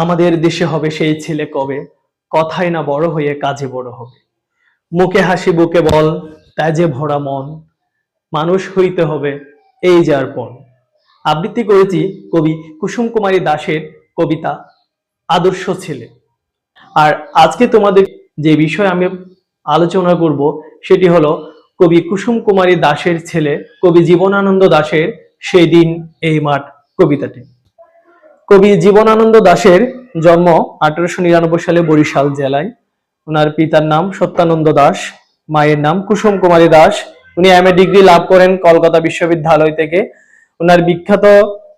আমাদের দেশে হবে সেই ছেলে কবে? কথাই না বড় হয়ে কাজে বড় হবে। মুখে হাসি, বুকে বল, তাজে ভরা মন। মানুষ হইতে হবে এই যার পণ। আবৃত্তি করেছি কবি কুসুম কুমারী দাসের কবিতা আদর্শ ছেলে। আর আজকে তোমাদের যে বিষয় আমি আলোচনা করব, সেটি হলো কবি কুসুম কুমারী দাসের ছেলে কবি জীবনানন্দ দাশের সেই দিন এই মাঠ কবিতাটি। কবি জীবনানন্দ দাশের জন্ম আঠারোশো নিরানব্বই সালে বরিশাল জেলায়। ওনার পিতার নাম সত্যানন্দ দাস মায়ের নাম কুসুম কুমারী দাস উনি এম ডিগ্রি লাভ করেন কলকাতা বিশ্ববিদ্যালয় থেকে। ওনার বিখ্যাত,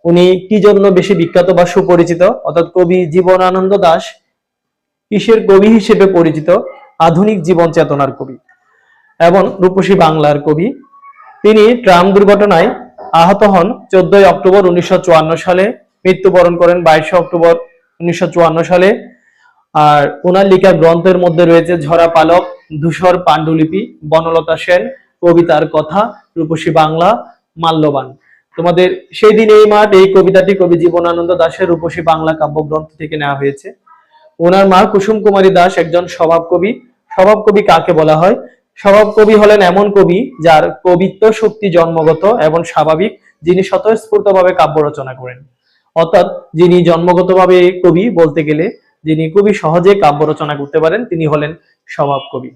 উনি কি জন্য বেশি বিখ্যাত বা সুপরিচিত? অর্থাৎ কবি জীবনানন্দ দাস কিসের কবি হিসেবে পরিচিত? আধুনিক জীবন চেতনার কবি এবং রূপসী বাংলার কবি। তিনি ট্রাম দুর্ঘটনায় আহত হন চোদ্দই অক্টোবর উনিশশো চুয়ান্ন সালে। মৃত্যুবরণ করেন বাইশে অক্টোবর উনিশশো চুয়ান্ন সালে। আর ওনার লেখা গ্রন্থের মধ্যে রয়েছে ঝরা পালক, ধূসর পাণ্ডুলিপি, বনলতা সেন, কবিতার কথা, রূপসী বাংলা, মাল্যবান। তোমাদের সেই দিন এই মাঠ, এই কবিতাটি কবি জীবনানন্দ দাশের রূপসী বাংলা কাব্যগ্রন্থ থেকে নেওয়া হয়েছে। ওনার মা কুসুম কুমারী দাস একজন স্বভাব কবি। স্বভাব কবি কাকে বলা হয়? স্বভাব কবি হলেন এমন কবি যার কবিত্ব শক্তি জন্মগত এবং স্বাভাবিক, যিনি স্বতঃস্ফূর্তভাবে কাব্য রচনা করেন। অর্থাৎ যিনি জন্মগতভাবে কবি বলতে গেলে যিনি কবি সহজে কাব্য রচনা করতে পারেন, তিনি হলেন স্বভাব কবি